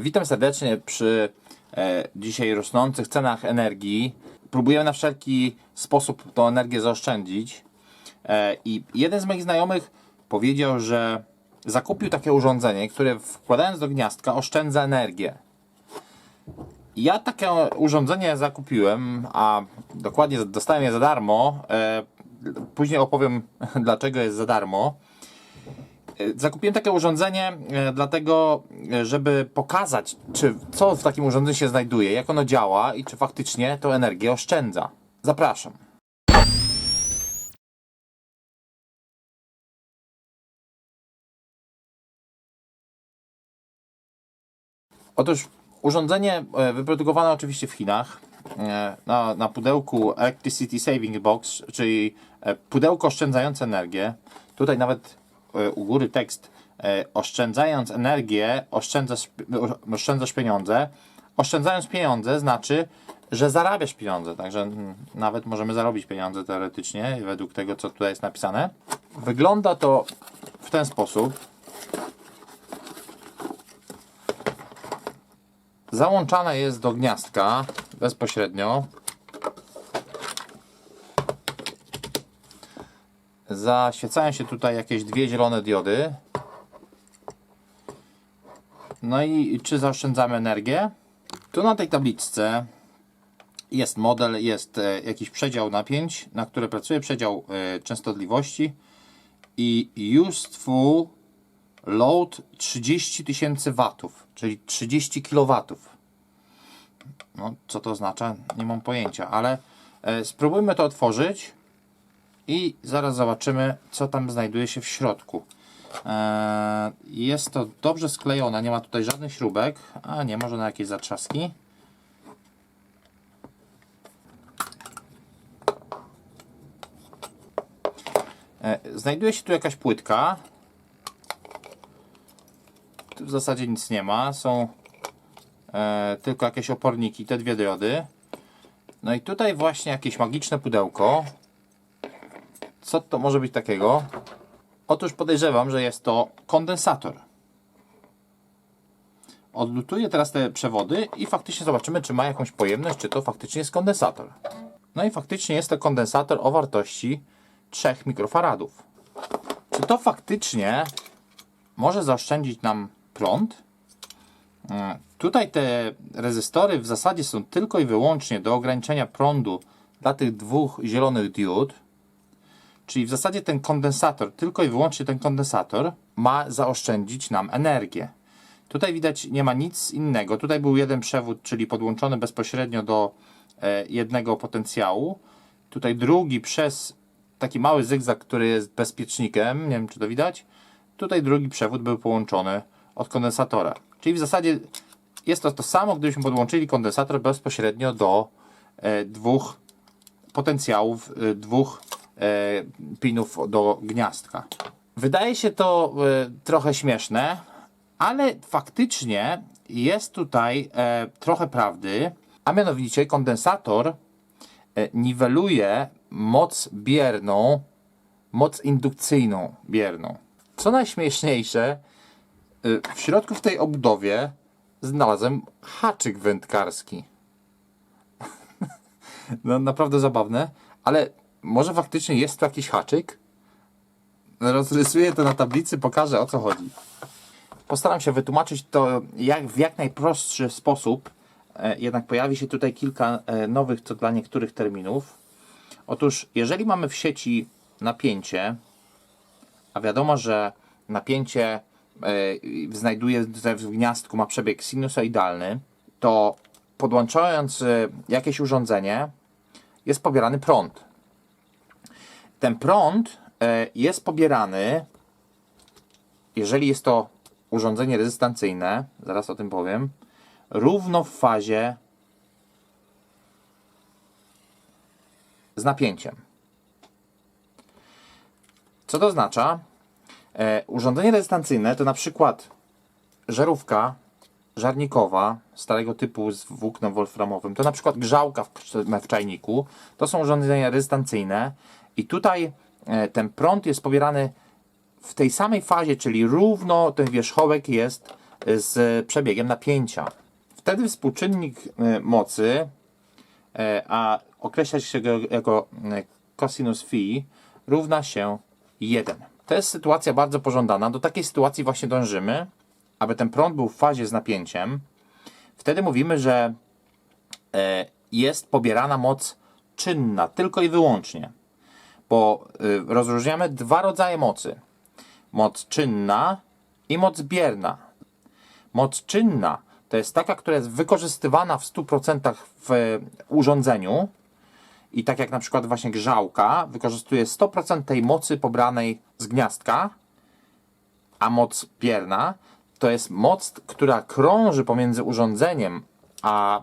Witam serdecznie przy e, dzisiaj rosnących cenach energii. Próbujemy na wszelki sposób tą energię zaoszczędzić. E, I jeden z moich znajomych powiedział, że zakupił takie urządzenie, które wkładając do gniazdka oszczędza energię. Ja takie urządzenie zakupiłem, a dokładnie dostałem je za darmo. E, Później opowiem, dlaczego jest za darmo. Zakupiłem takie urządzenie e, dlatego, e, żeby pokazać, czy co w takim urządzeniu się znajduje, jak ono działa i czy faktycznie to energię oszczędza. Zapraszam. Otóż urządzenie e, wyprodukowane oczywiście w Chinach na, na pudełku Electricity Saving Box, czyli pudełko oszczędzające energię. Tutaj nawet u góry tekst e, oszczędzając energię, oszczędzasz, oszczędzasz pieniądze. Oszczędzając pieniądze znaczy, że zarabiasz pieniądze, także mm, nawet możemy zarobić pieniądze teoretycznie, według tego co tutaj jest napisane. Wygląda to w ten sposób. Załączane jest do gniazdka bezpośrednio. Zaświecają się tutaj jakieś dwie zielone diody. No i czy zaoszczędzamy energię? Tu na tej tabliczce jest model, jest e, jakiś przedział napięć, na które pracuje, przedział e, częstotliwości i useful load 30 tysięcy watów, czyli 30 kW. No, co to oznacza? Nie mam pojęcia, ale e, spróbujmy to otworzyć i zaraz zobaczymy, co tam znajduje się w środku. E, jest to dobrze sklejone, nie ma tutaj żadnych śrubek, a nie, może na jakieś zatrzaski. E, znajduje się tu jakaś płytka, tu w zasadzie nic nie ma. Są e, tylko jakieś oporniki, te dwie diody. No i tutaj właśnie jakieś magiczne pudełko. Co to może być takiego? Otóż podejrzewam, że jest to kondensator. Odlutuję teraz te przewody i faktycznie zobaczymy, czy ma jakąś pojemność, czy to faktycznie jest kondensator. No i faktycznie jest to kondensator o wartości 3 mikrofaradów. Czy to faktycznie może zaoszczędzić nam prąd. Mm, Tutaj te rezystory w zasadzie są tylko i wyłącznie do ograniczenia prądu dla tych dwóch zielonych diod. Czyli w zasadzie ten kondensator, tylko i wyłącznie ten kondensator ma zaoszczędzić nam energię. Tutaj widać nie ma nic innego. Tutaj był jeden przewód, czyli podłączony bezpośrednio do e, jednego potencjału. Tutaj drugi przez taki mały zygzak, który jest bezpiecznikiem. Nie wiem, czy to widać. Tutaj drugi przewód był połączony od kondensatora. Czyli w zasadzie jest to to samo, gdybyśmy podłączyli kondensator bezpośrednio do e, dwóch potencjałów, e, dwóch pinów do gniazdka. Wydaje się to e, trochę śmieszne, ale faktycznie jest tutaj e, trochę prawdy, a mianowicie kondensator e, niweluje moc bierną, moc indukcyjną bierną. Co najśmieszniejsze, w środku w tej obudowie znalazłem haczyk wędkarski. no naprawdę zabawne, ale może faktycznie jest tu jakiś haczyk? Rozrysuję to na tablicy, pokażę o co chodzi. Postaram się wytłumaczyć to jak, w jak najprostszy sposób, e, jednak pojawi się tutaj kilka e, nowych co dla niektórych terminów. Otóż, jeżeli mamy w sieci napięcie, a wiadomo, że napięcie e, znajduje w gniazdku, ma przebieg sinusoidalny, to podłączając jakieś urządzenie, jest pobierany prąd. Ten prąd e, jest pobierany, jeżeli jest to urządzenie rezystancyjne, zaraz o tym powiem, równo w fazie z napięciem. Co to oznacza? E, urządzenie rezystancyjne to na przykład żarówka żarnikowa starego typu z włóknem wolframowym, to na przykład grzałka w, w czajniku. To są urządzenia rezystancyjne i tutaj e, ten prąd jest pobierany w tej samej fazie, czyli równo ten wierzchołek jest z przebiegiem napięcia. Wtedy współczynnik e, mocy, e, a określa się go jako e, cosinus phi, równa się 1. To jest sytuacja bardzo pożądana. Do takiej sytuacji właśnie dążymy, aby ten prąd był w fazie z napięciem. Wtedy mówimy, że e, jest pobierana moc czynna, tylko i wyłącznie. Bo y, rozróżniamy dwa rodzaje mocy: moc czynna i moc bierna. Moc czynna to jest taka, która jest wykorzystywana w 100% w e, urządzeniu. I tak jak na przykład właśnie grzałka wykorzystuje 100% tej mocy pobranej z gniazdka, a moc bierna to jest moc, która krąży pomiędzy urządzeniem a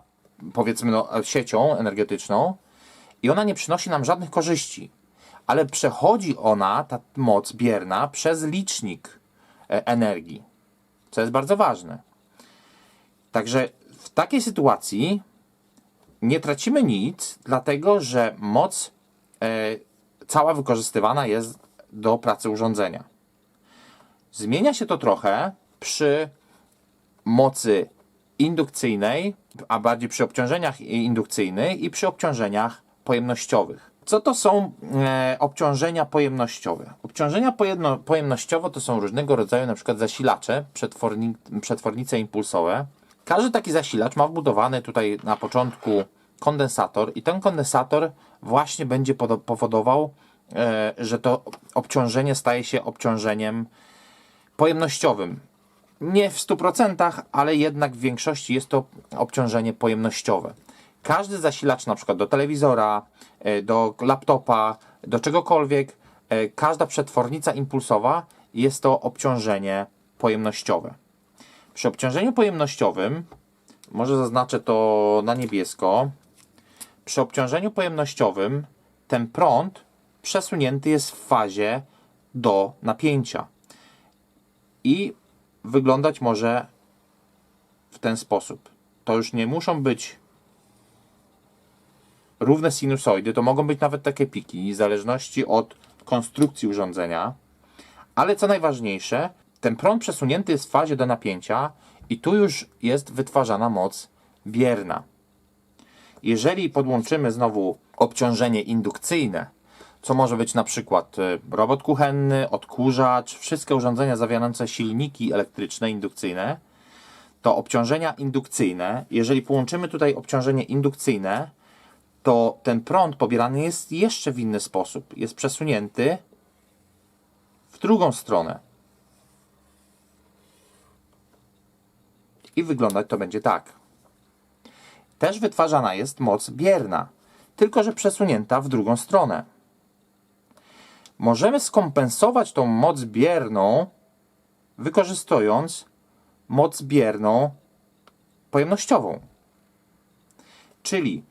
powiedzmy no, siecią energetyczną i ona nie przynosi nam żadnych korzyści, ale przechodzi ona, ta moc bierna, przez licznik e, energii, co jest bardzo ważne. Także w takiej sytuacji nie tracimy nic, dlatego że moc e, cała wykorzystywana jest do pracy urządzenia. Zmienia się to trochę przy mocy indukcyjnej, a bardziej przy obciążeniach indukcyjnych i przy obciążeniach pojemnościowych. Co to są e, obciążenia pojemnościowe? Obciążenia pojemno, pojemnościowe to są różnego rodzaju na przykład zasilacze, przetworni, przetwornice impulsowe. Każdy taki zasilacz ma wbudowany tutaj na początku kondensator i ten kondensator właśnie będzie powodował, e, że to obciążenie staje się obciążeniem pojemnościowym. Nie w 100%, ale jednak w większości jest to obciążenie pojemnościowe. Każdy zasilacz, na przykład do telewizora, e, do laptopa, do czegokolwiek, e, każda przetwornica impulsowa jest to obciążenie pojemnościowe. Przy obciążeniu pojemnościowym, może zaznaczę to na niebiesko, przy obciążeniu pojemnościowym ten prąd przesunięty jest w fazie do napięcia. I wyglądać może w ten sposób. To już nie muszą być równe sinusoidy, to mogą być nawet takie piki, w zależności od konstrukcji urządzenia. Ale co najważniejsze, ten prąd przesunięty jest w fazie do napięcia i tu już jest wytwarzana moc bierna. Jeżeli podłączymy znowu obciążenie indukcyjne, co może być na przykład y, robot kuchenny, odkurzacz, wszystkie urządzenia zawierające silniki elektryczne, indukcyjne, to obciążenia indukcyjne, jeżeli połączymy tutaj obciążenie indukcyjne, to ten prąd pobierany jest jeszcze w inny sposób. Jest przesunięty w drugą stronę. I wyglądać to będzie tak. Też wytwarzana jest moc bierna, tylko że przesunięta w drugą stronę. Możemy skompensować tą moc bierną, wykorzystując moc bierną pojemnościową. Czyli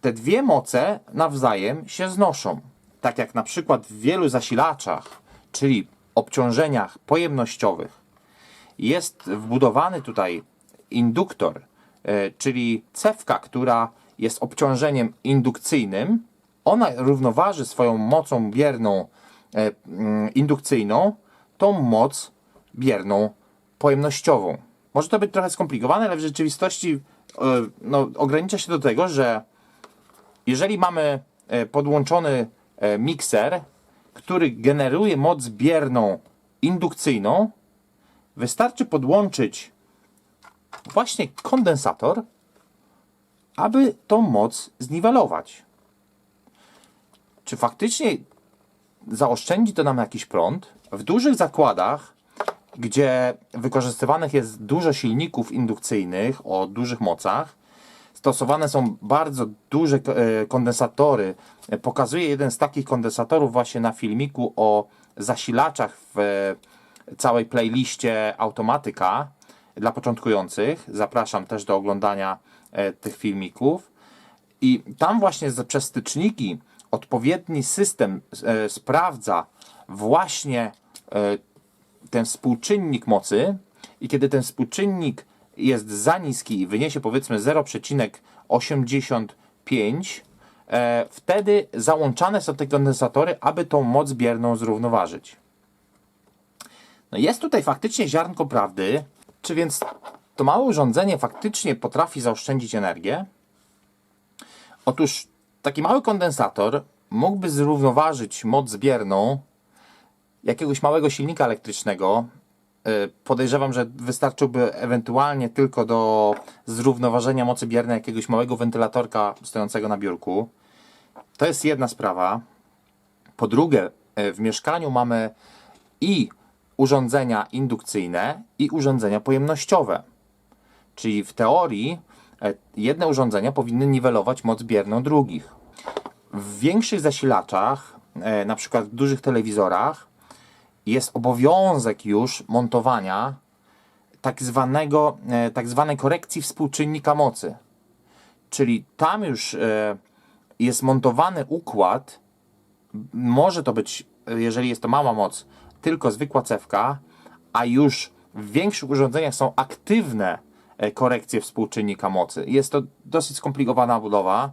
te dwie moce nawzajem się znoszą. Tak jak na przykład w wielu zasilaczach, czyli obciążeniach pojemnościowych, jest wbudowany tutaj induktor, e, czyli cewka, która jest obciążeniem indukcyjnym. Ona równoważy swoją mocą bierną e, mm, indukcyjną tą moc bierną pojemnościową. Może to być trochę skomplikowane, ale w rzeczywistości e, no, ogranicza się do tego, że jeżeli mamy e, podłączony e, mikser, który generuje moc bierną indukcyjną, wystarczy podłączyć właśnie kondensator, aby tą moc zniwelować. Czy faktycznie zaoszczędzi to nam jakiś prąd? W dużych zakładach, gdzie wykorzystywanych jest dużo silników indukcyjnych o dużych mocach, stosowane są bardzo duże e, kondensatory. Pokazuję jeden z takich kondensatorów właśnie na filmiku o zasilaczach w e, całej playliście Automatyka dla początkujących. Zapraszam też do oglądania e, tych filmików. I tam właśnie przez styczniki odpowiedni system sprawdza właśnie ten współczynnik mocy i kiedy ten współczynnik jest za niski i wyniesie powiedzmy 0,85, e, wtedy załączane są te kondensatory, aby tą moc bierną zrównoważyć. No jest tutaj faktycznie ziarnko prawdy, Czy więc to małe urządzenie faktycznie potrafi zaoszczędzić energię? Otóż taki mały kondensator mógłby zrównoważyć moc zbierną jakiegoś małego silnika elektrycznego. Y, Podejrzewam, że wystarczyłby ewentualnie tylko do zrównoważenia mocy biernej jakiegoś małego wentylatorka stojącego na biurku. To jest jedna sprawa. Po drugie, y, w mieszkaniu mamy i urządzenia indukcyjne, i urządzenia pojemnościowe. Czyli w teorii e, jedne urządzenia powinny niwelować moc bierną drugich. W większych zasilaczach, na przykład w dużych telewizorach, jest obowiązek już montowania tak, zwanego, e, tak zwanej korekcji współczynnika mocy. Czyli tam już e, jest montowany układ, może to być, e, jeżeli jest to mała moc, tylko zwykła cewka, a już w większych urządzeniach są aktywne korekcje współczynnika mocy. Jest to dosyć skomplikowana budowa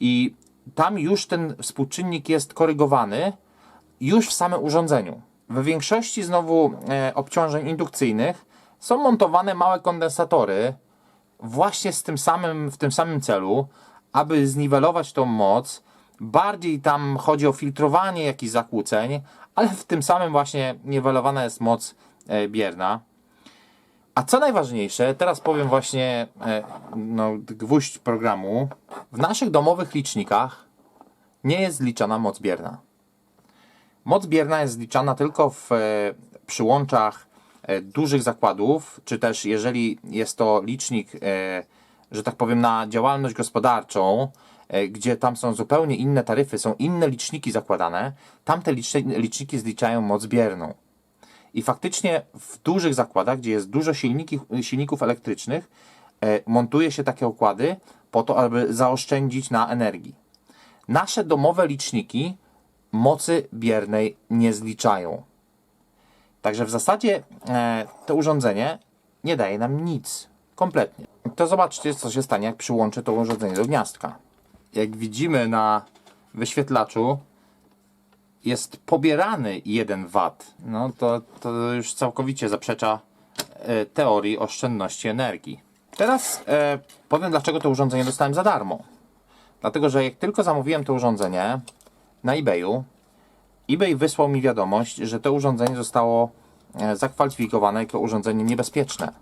i tam już ten współczynnik jest korygowany już w samym urządzeniu. W większości znowu e, obciążeń indukcyjnych są montowane małe kondensatory właśnie z tym samym, w tym samym celu, aby zniwelować tą moc. Bardziej tam chodzi o filtrowanie jakichś zakłóceń, ale w tym samym właśnie niwelowana jest moc e, bierna. A co najważniejsze, teraz powiem właśnie e, no, gwóźdź programu. W naszych domowych licznikach nie jest zliczana moc bierna. Moc bierna jest zliczana tylko w e, przyłączach e, dużych zakładów, czy też jeżeli jest to licznik, e, że tak powiem, na działalność gospodarczą, gdzie tam są zupełnie inne taryfy, są inne liczniki zakładane, tamte liczni- liczniki zliczają moc bierną. I faktycznie w dużych zakładach, gdzie jest dużo silniki, silników elektrycznych, montuje się takie układy po to, aby zaoszczędzić na energii. Nasze domowe liczniki mocy biernej nie zliczają. Także w zasadzie e, to urządzenie nie daje nam nic. Kompletnie. To zobaczcie, co się stanie, jak przyłączę to urządzenie do gniazdka. Jak widzimy na wyświetlaczu, jest pobierany 1 W. No to, to już całkowicie zaprzecza e, teorii oszczędności energii. Teraz e, powiem, dlaczego to urządzenie dostałem za darmo. Dlatego, że jak tylko zamówiłem to urządzenie na eBayu, eBay wysłał mi wiadomość, że to urządzenie zostało e, zakwalifikowane jako urządzenie niebezpieczne.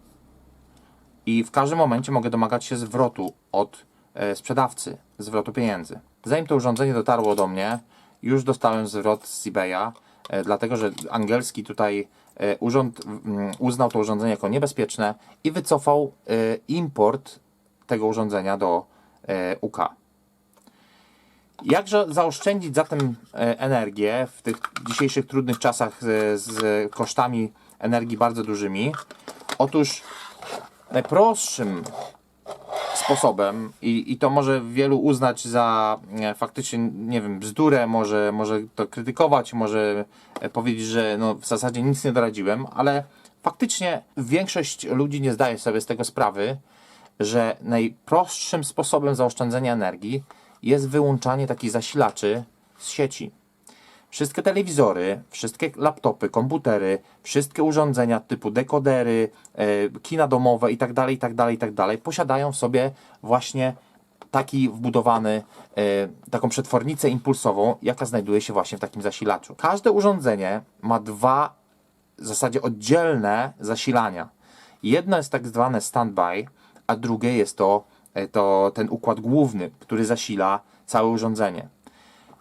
I w każdym momencie mogę domagać się zwrotu od e, sprzedawcy, zwrotu pieniędzy. Zanim to urządzenie dotarło do mnie, już dostałem zwrot z eBaya, e, dlatego że angielski tutaj urząd mm, uznał to urządzenie jako niebezpieczne i wycofał import tego urządzenia do UK. Jakże zaoszczędzić zatem e, energię w tych dzisiejszych trudnych czasach z, z kosztami energii bardzo dużymi? Otóż najprostszym sposobem i, i to może wielu uznać za e, faktycznie, nie wiem, bzdurę, może, może to krytykować, może e, powiedzieć, że no, w zasadzie nic nie doradziłem, ale faktycznie większość ludzi nie zdaje sobie z tego sprawy, że najprostszym sposobem zaoszczędzenia energii jest wyłączanie takich zasilaczy z sieci. Wszystkie telewizory, wszystkie laptopy, komputery, wszystkie urządzenia typu dekodery, e, kina domowe itd., itd., itd. posiadają w sobie właśnie taki wbudowany, e, taką przetwornicę impulsową, jaka znajduje się właśnie w takim zasilaczu. Każde urządzenie ma dwa w zasadzie oddzielne zasilania. Jedno jest tak zwane standby, a drugie jest to, to ten układ główny, który zasila całe urządzenie.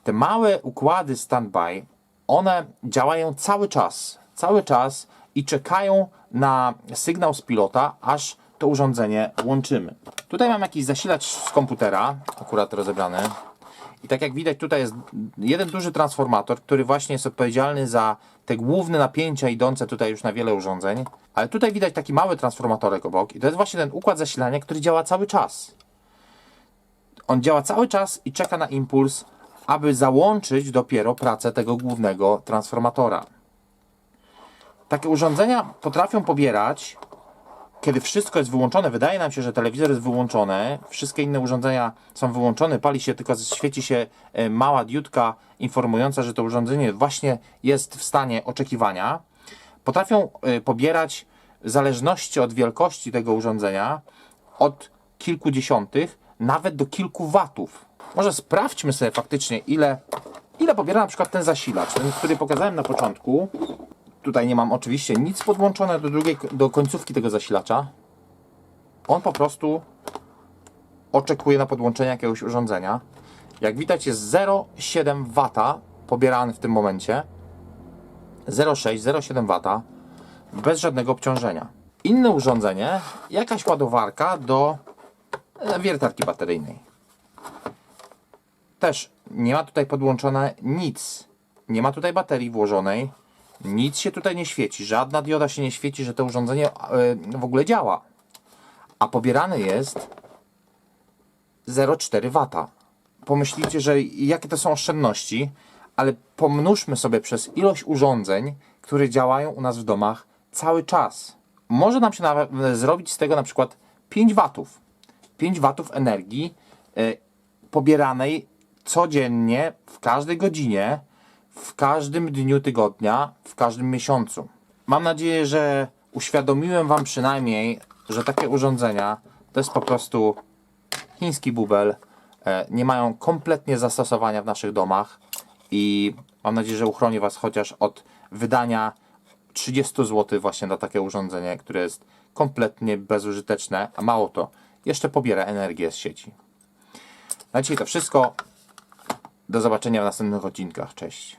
Te małe układy standby, one działają cały czas, cały czas i czekają na sygnał z pilota, aż to urządzenie łączymy. Tutaj mam jakiś zasilacz z komputera, akurat rozebrany. I tak jak widać, tutaj jest jeden duży transformator, który właśnie jest odpowiedzialny za te główne napięcia idące tutaj już na wiele urządzeń. Ale tutaj widać taki mały transformatorek obok i to jest właśnie ten układ zasilania, który działa cały czas. On działa cały czas i czeka na impuls, aby załączyć dopiero pracę tego głównego transformatora. Takie urządzenia potrafią pobierać, kiedy wszystko jest wyłączone. Wydaje nam się, że telewizor jest wyłączony, wszystkie inne urządzenia są wyłączone, pali się, tylko świeci się e, mała diodka informująca, że to urządzenie właśnie jest w stanie oczekiwania. Potrafią e, pobierać w zależności od wielkości tego urządzenia, od kilkudziesiątych, nawet do kilku watów. Może sprawdźmy sobie faktycznie, ile, ile pobiera na przykład ten zasilacz, ten, który pokazałem na początku. Tutaj nie mam oczywiście nic podłączone do, drugiej, do końcówki tego zasilacza. On po prostu oczekuje na podłączenie jakiegoś urządzenia. Jak widać jest 0,7 W pobierany w tym momencie. 0,6-0,7 W bez żadnego obciążenia. Inne urządzenie, jakaś ładowarka do e, wiertarki bateryjnej. Też nie ma tutaj podłączone nic. Nie ma tutaj baterii włożonej. Nic się tutaj nie świeci. Żadna dioda się nie świeci, że to urządzenie e, w ogóle działa. A pobierane jest 0,4 W. Pomyślicie, że jakie to są oszczędności, ale pomnóżmy sobie przez ilość urządzeń, które działają u nas w domach cały czas. Może nam się zrobić z tego na przykład 5 watów. 5 watów energii y, pobieranej codziennie, w każdej godzinie, w każdym dniu tygodnia, w każdym miesiącu. Mam nadzieję, że uświadomiłem Wam przynajmniej, że takie urządzenia to jest po prostu chiński bubel. E, Nie mają kompletnie zastosowania w naszych domach i mam nadzieję, że uchroni Was chociaż od wydania 30 zł właśnie na takie urządzenie, które jest kompletnie bezużyteczne, a mało to, jeszcze pobiera energię z sieci. Na dzisiaj to wszystko. Do zobaczenia w następnych odcinkach. Cześć.